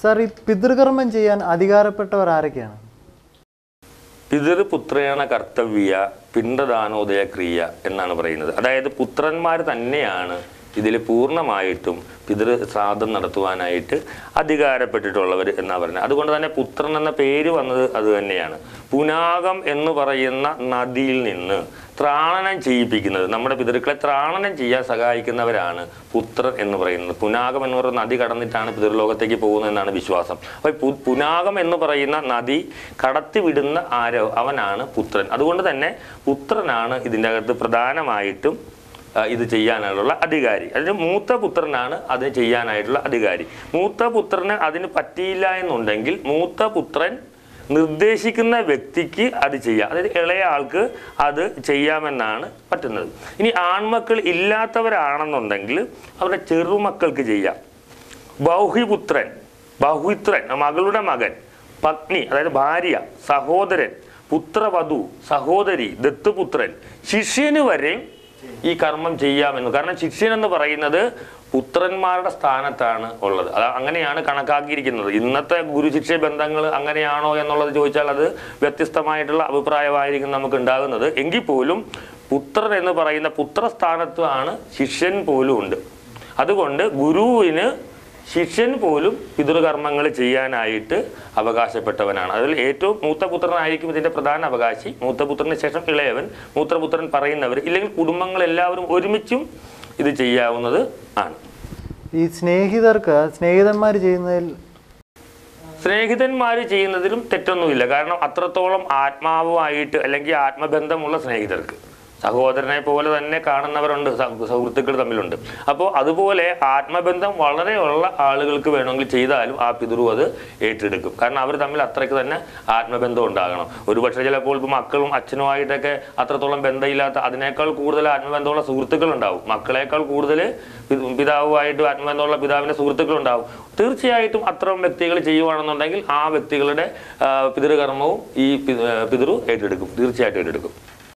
Sir ഈ പിതൃകർമ്മം ചെയ്യാൻ അധികാരപ്പെട്ടവർ ആരൊക്കെയാണ്? പിതൃപുത്രേണ കർത്തവ്യ പിണ്ടദാനോദയ ക്രിയ എന്നാണ് പറയുന്നത്. അതായത് പുത്രന്മാർ തന്നെയാണ് ഇതിൽ പൂർണമായിട്ടും പിതൃ ശ്രാദ്ധം നടത്തുവാനായിട്ട് അധികാരപ്പെട്ടിട്ടുള്ളവർ എന്നാണ് പറയുന്നത്. അതുകൊണ്ട് തന്നെ പുത്രൻ എന്ന പേര് വന്നത് അത് തന്നെയാണ്. പുനാകം എന്ന് പറയുന്ന നദിയിൽ നിന്ന് ത്രാണനം ചെയ്യിപ്പിക്കുന്നത്. നമ്മുടെ പിതൃക്കളെ ത്രാണനം ചെയ്യാൻ സഹായിക്കുന്നവരാണ് പുത്രൻ എന്ന് പറയുന്നത്. പുനാകം എന്ന് പറയുന്ന നദി കടന്നിട്ടാണ് പിതൃലോകത്തേക്ക് പോകുന്നതെന്നാണ് വിശ്വാസം. അപ്പോൾ പുനാഗം എന്ന് പറയുന്ന നദി കടത്തിവിടുന്ന ആരോ അവനാണ് പുത്രൻ. അതുകൊണ്ട് തന്നെ പുത്രനാണ് ഇതിന്റെ അകത്ത് പ്രധാനമായിട്ടും ഇത് ചെയ്യാനുള്ള അധികാരി. അതിന് മൂത്ത പുത്രനാണ് അത് ചെയ്യാനായിട്ടുള്ള അധികാരി. മൂത്ത പുത്രന് അതിന് പറ്റിയില്ല എന്നുണ്ടെങ്കിൽ മൂത്ത പുത്രൻ നിർദ്ദേശിക്കുന്ന വ്യക്തിക്ക് അത് ചെയ്യാം. അതായത് ഇളയ ആൾക്ക് അത് ചെയ്യാമെന്നാണ് പറ്റുന്നത്. ഇനി ആൺമക്കൾ ഇല്ലാത്തവരാണെന്നുണ്ടെങ്കിൽ അവരുടെ ചെറുമക്കൾക്ക് ചെയ്യാം. ബൗഹിപുത്രൻ ബൗഹിത്രൻ മകളുടെ മകൻ പത്നി അതായത് ഭാര്യ സഹോദരൻ പുത്രവധു സഹോദരി ദത്തുപുത്രൻ ശിഷ്യന് വരെ ഈ കർമ്മം ചെയ്യാമെന്ന്. കാരണം ശിഷ്യൻ എന്ന് പറയുന്നത് പുത്രന്മാരുടെ സ്ഥാനത്താണ് ഉള്ളത്. അത് അങ്ങനെയാണ് കണക്കാക്കിയിരിക്കുന്നത്. ഇന്നത്തെ ഗുരുശിഷ്യ ബന്ധങ്ങൾ അങ്ങനെയാണോ എന്നുള്ളത് ചോദിച്ചാൽ അത് വ്യത്യസ്തമായിട്ടുള്ള അഭിപ്രായമായിരിക്കും നമുക്ക് ഉണ്ടാകുന്നത് എങ്കിൽ പോലും പുത്രൻ എന്ന് പറയുന്ന പുത്രസ്ഥാനത്താണ് ശിഷ്യൻ പോലും ഉണ്ട്. അതുകൊണ്ട് ഗുരുവിന് ശിഷ്യൻ പോലും പിതൃകർമ്മങ്ങൾ ചെയ്യാനായിട്ട് അവകാശപ്പെട്ടവനാണ്. അതിൽ ഏറ്റവും മൂത്തപുത്രനായിരിക്കും ഇതിന്റെ പ്രധാന അവകാശി. മൂത്തപുത്രന് ശേഷം ഇളയവൻ മൂത്രപുത്രൻ പറയുന്നവർ ഇല്ലെങ്കിൽ കുടുംബങ്ങൾ എല്ലാവരും ഒരുമിച്ചും ഇത് ചെയ്യാവുന്നത് ആണ്. ഈ സ്നേഹിതർക്ക് സ്നേഹിതന്മാർ ചെയ്യുന്നതിൽ സ്നേഹിതന്മാർ ചെയ്യുന്നതിലും തെറ്റൊന്നുമില്ല. കാരണം അത്രത്തോളം ആത്മാവുമായിട്ട് അല്ലെങ്കിൽ ആത്മബന്ധമുള്ള സ്നേഹിതർക്ക്. സഹോദരനെ പോലെ തന്നെ കാണുന്നവരുണ്ട് സഹ- സുഹൃത്തുക്കൾ തമ്മിലുണ്ട്. അപ്പോൾ അതുപോലെ ആത്മബന്ധം വളരെ ഉള്ള ആളുകൾക്ക് വേണമെങ്കിൽ ചെയ്താലും ആ പിതൃ അത് ഏറ്റെടുക്കും. കാരണം അവർ തമ്മിൽ അത്രയ്ക്ക് തന്നെ ആത്മബന്ധം ഉണ്ടാകണം. ഒരുപക്ഷെ ചിലപ്പോൾ ഇപ്പോൾ മക്കളും അച്ഛനുമായിട്ടൊക്കെ അത്രത്തോളം ബന്ധമില്ലാത്ത അതിനേക്കാൾ കൂടുതൽ ആത്മബന്ധമുള്ള സുഹൃത്തുക്കൾ ഉണ്ടാവും മക്കളേക്കാൾ കൂടുതൽ പിതാവുമായിട്ട് ആത്മബന്ധമുള്ള പിതാവിന്റെ സുഹൃത്തുക്കൾ ഉണ്ടാവും തീർച്ചയായിട്ടും അത്തരം വ്യക്തികൾ ചെയ്യുവാണെന്നുണ്ടെങ്കിൽ ആ വ്യക്തികളുടെ പിതൃകർമ്മവും ഈ പിതൃ ഏറ്റെടുക്കും. തീർച്ചയായിട്ടും ഏറ്റെടുക്കും.